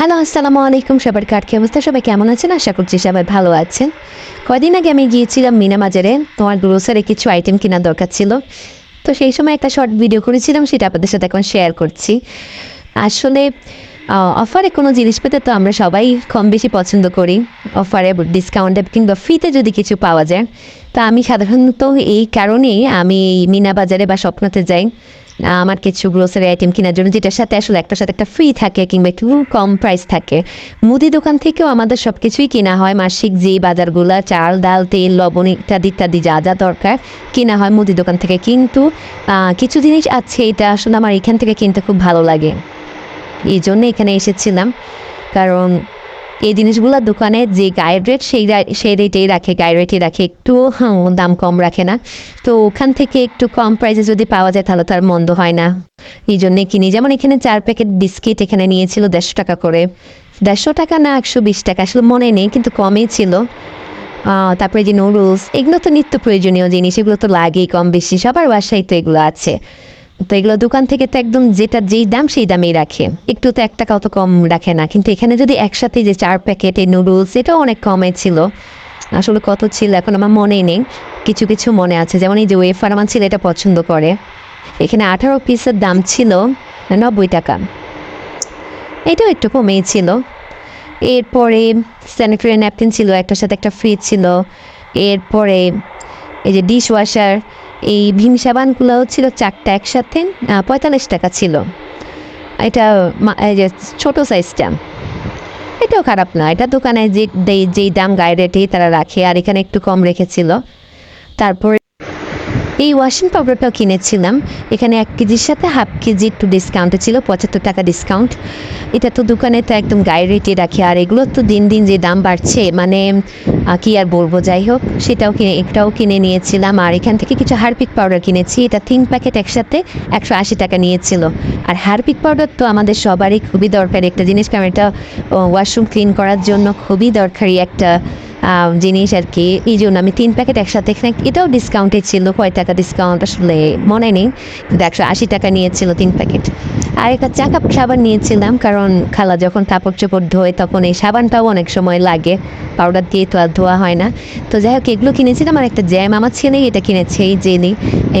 Hello, আসসালামু আলাইকুম সবার কাটকে অবস্থা? সবাই কেমন আছেন? আশা করছি সবাই ভালো আছেন। কদিন আগে আমি গিয়েছিলাম মিনা বাজারে তোমার গ্রোসারে কিছু আইটেম কেনার দরকার ছিল। তো সেই সময় একটা শর্ট ভিডিও করেছিলাম, সেটা আপনাদের সাথে এখন শেয়ার করছি। আসলে অফারে কোনো জিনিস পেতে তো আমরা সবাই কম বেশি পছন্দ করি। অফারে ডিসকাউন্টে কিংবা ফ্রিতে যদি কিছু পাওয়া যায়, তা আমি সাধারণত এই কারণেই আমি মিনা বাজারে বা স্বপ্নতে যাই। আমার কিছু গ্রোসারি আইটেম কেনার জন্য যেটার সাথে আসলে একটার সাথে একটা ফ্রি থাকে কিংবা একটু কম প্রাইস থাকে। মুদি দোকান থেকেও আমাদের সব কিছুই কেনা হয়। মাসিক যে বাজারগুলো, চাল, ডাল, তেল, লবণ ইত্যাদি ইত্যাদি যা যা দরকার কেনা হয় মুদি দোকান থেকে। কিন্তু কিছু জিনিস আছে, এটা আসলে আমার এখান থেকে কিনতে খুব ভালো লাগে। এই জন্য এখানে এসেছিলাম। কারণ এই জিনিসগুলো দোকানে যে গায়ের রেট, সেই সেই রেটেই রাখে, গায়ের রেটই রাখে। একটু দাম কম রাখে না। তো ওখান থেকে একটু কম প্রাইসে যদি পাওয়া যায়, তাহলে তার মন্দ হয় না। এই জন্যে কিনি। যেমন এখানে চার প্যাকেট বিস্কিট এখানে নিয়েছিল দেড়শো টাকা করে। দেড়শো টাকা না, একশো বিশ টাকা, আসলে মনে নেই, কিন্তু কমই ছিল। তারপরে যে নুডলস এগুলো তো নিত্য প্রয়োজনীয় জিনিস, এগুলো তো লাগেই কম বেশি, সবার বাসায় তো এগুলো আছে। তো এগুলো দোকান থেকে তো একদম যেটা যেই দাম, সেই দামেই রাখে। একটু তো এক টাকাও তো কম রাখে না। কিন্তু এখানে যদি একসাথে যে চার প্যাকেট এই নুডলস, এটাও অনেক কমে ছিল। আসলে কত ছিল এখন আমার মনেই নেই। কিছু কিছু মনে আছে। যেমন এই যে ওয়েফার, আমার ছিল এটা পছন্দ করে। এখানে আঠারো পিসের দাম ছিল নব্বই টাকা। এটাও একটু কমেই ছিল। এরপরে স্যানিটারি ন্যাপকিন ছিল, একটার সাথে একটা ফ্রিজ ছিল। এরপরে এই যে ডিশ ওয়াশার এই ভীম সাবানগুলো ছিল চারটা একসাথে পঁয়তাল্লিশ টাকা ছিল। এটা এই যে ছোটো সাইজটা এটাও খারাপ না, এটা দোকানে যে যেই দাম গায়ে রেটেই তারা রাখে, আর এখানে একটু কম রেখেছিল। তারপরে এই ওয়াশিং পাউডারটাও কিনেছিলাম। এখানে এক কেজির সাথে হাফ কেজি একটু ডিসকাউন্টে ছিল, পঁচাত্তর টাকা ডিসকাউন্ট এটা তো দোকানে তো একদম গায়ে রেটে রাখে, আর এগুলো তো দিন দিন যে দাম বাড়ছে মানে কি আর বলব, যাই হোক, সেটাও কিনে, একটাও কিনে নিয়েছিলাম। আর এখান থেকে কিছু হারপিক পাউডার কিনেছি, এটা তিন প্যাকেট একসাথে একশো আশি টাকা নিয়েছিল। আর হারপিক পাউডার তো আমাদের সবারই খুবই দরকারি একটা জিনিস, কারণ এটা ওয়াশরুম ক্লিন করার জন্য খুবই দরকারি একটা জিনিস আর কি। এই জন্য আমি তিন প্যাকেট একসাথে এটাও ডিসকাউন্টে ছিল, কয় টাকা ডিসকাউন্ট আসলে মনে নেই। কিন্তু একশো আশি টাকা নিয়েছিল তিন প্যাকেট। আর একটা চাকাপ সাবান নিয়েছিলাম, কারণ খালা যখন কাপড় চোপড় ধোয় তখন এই সাবানটাও অনেক সময় লাগে। পাউডার দিয়ে তো আর ধোয়া হয় না। তো যাই হোক, এগুলো কিনেছিলাম আর একটা জ্যাম আমার ছেলেই এটা কিনেছে, এই জেনি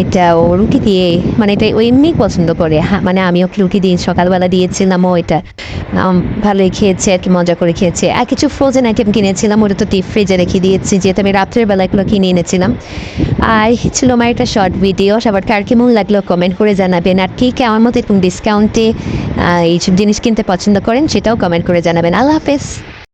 এটা ও রুটি দিয়ে মানে এটা ও এমনি পছন্দ করে। মানে আমি ওকে রুটি দিয়ে সকালবেলা দিয়েছিলাম, ও এটা ভালোই খেয়েছে আর কি, মজা করে খেয়েছে। আর কিছু ফ্রোজেন আইটেম কিনেছিলাম, ওটা তো ডিপ ফ্রিজে রেখে দিয়েছি, যেহেতু আমি রাত্রের বেলা এগুলো কিনে এনেছিলাম। আর ছিল আমার একটা শর্ট ভিডিও সবার কার কেমন লাগল কমেন্ট করে জানাবেন। আর কি আমার মতো এরকম ডিসকাউন্টে এইসব জিনিস কিনতে পছন্দ করেন, সেটাও কমেন্ট করে জানাবেন। আল্লাহ হাফেজ।